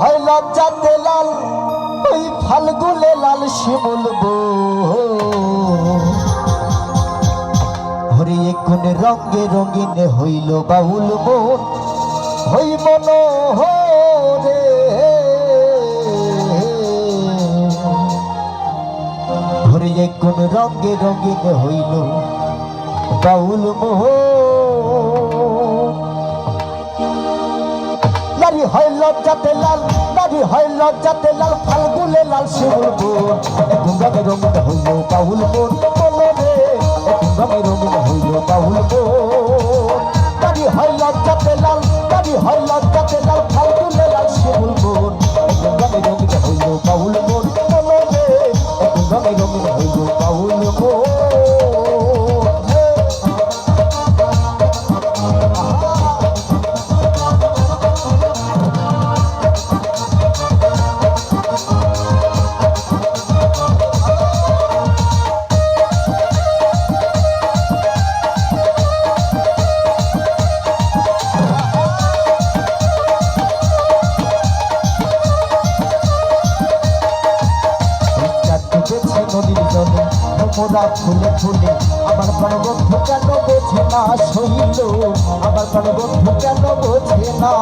হয় লজ্জাতে লাল, ওই ফালগুলে লাল শিমুল হরি কোন রঙে রঙিন হইল বাউল মন, হই মন রে হরি কোন রঙে রঙিন হইল বাউল মোহ নারী হয় লজ্জাতে লাল নারী হয় লজ্জাতে লাল ফালগুলে লাল শিমুল বোন রঙে রঙিন হইল কাউল বোন বলো রে রঙে রঙিন মোরা ফুলে ফুলে আমার প্রাণবন্ধু কেন বোঝে না শৈল আমার প্রাণবন্ধু কেন বোঝে না?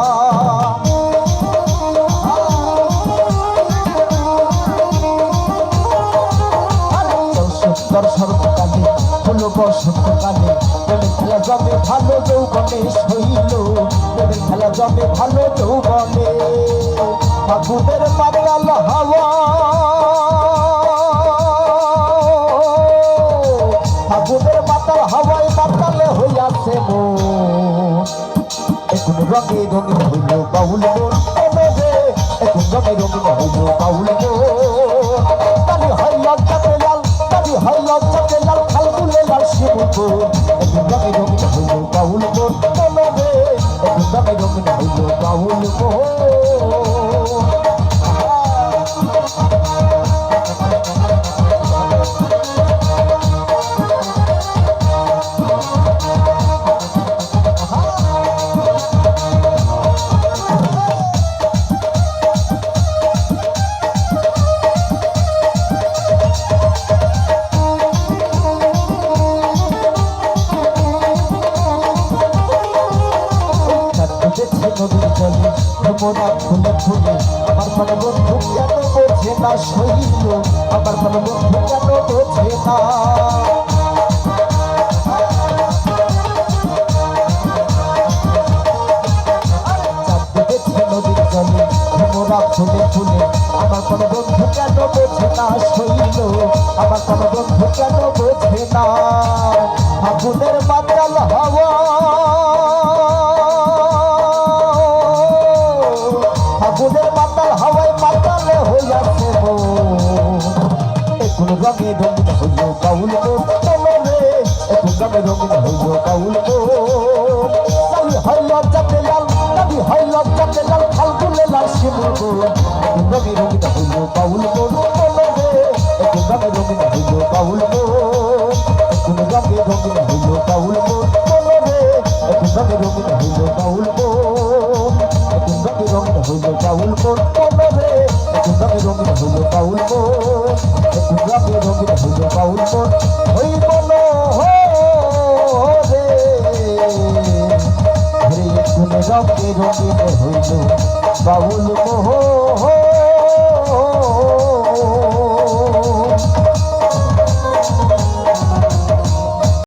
সুন্দর সর্বকালে হলো বসন্তকালে প্রেমের খেলা জমে ভালো যৌবনে শৈল প্রেমের খেলা জমে ভালো যৌবনে ফাগুনের পাতাল হাওয়া। হাওয়ায় মাতালে হইয়াছে এখন রঙে রঙিন হইল বাউল এখন রঙে রঙিন হইল বাউল তালি হয় লজ্জাতে লাল তালি হয় লজ্জাতে লাল খালগুলে লাল শিবুল এখন রঙে রঙিন হইল বাউল এখন রঙে রঙিন হইল বাউল নদীর জলে মোরা ফুলে ফুলে আমার প্রাণ বন্ধু কেন বোঝে না? শৈল আমার প্রাণ বন্ধু কেন বোঝে না? ফুলে ফুলে আমার বাতাল হাওয়া। ফাগুনের মাতাল হাওয়ায় মাতালে হইয়াছে এখন রঙে রঙিন হইল কাউল রে। এখন রঙে রঙিন হইল কাউল নাবি হয় লজ্জাতে লাল নাবি হয় লজ্জাতে লাল ফালগুলে লাল এখন রঙে রঙিন হইল কাউল রে। এখন রঙে রঙিন হইল কাউল এখন রঙে রঙিন হইল কাউল মোর রে রঙে রঙিন হইল কাউল মোর এখন রঙে রঙিন হইল কাউল মোর হই বল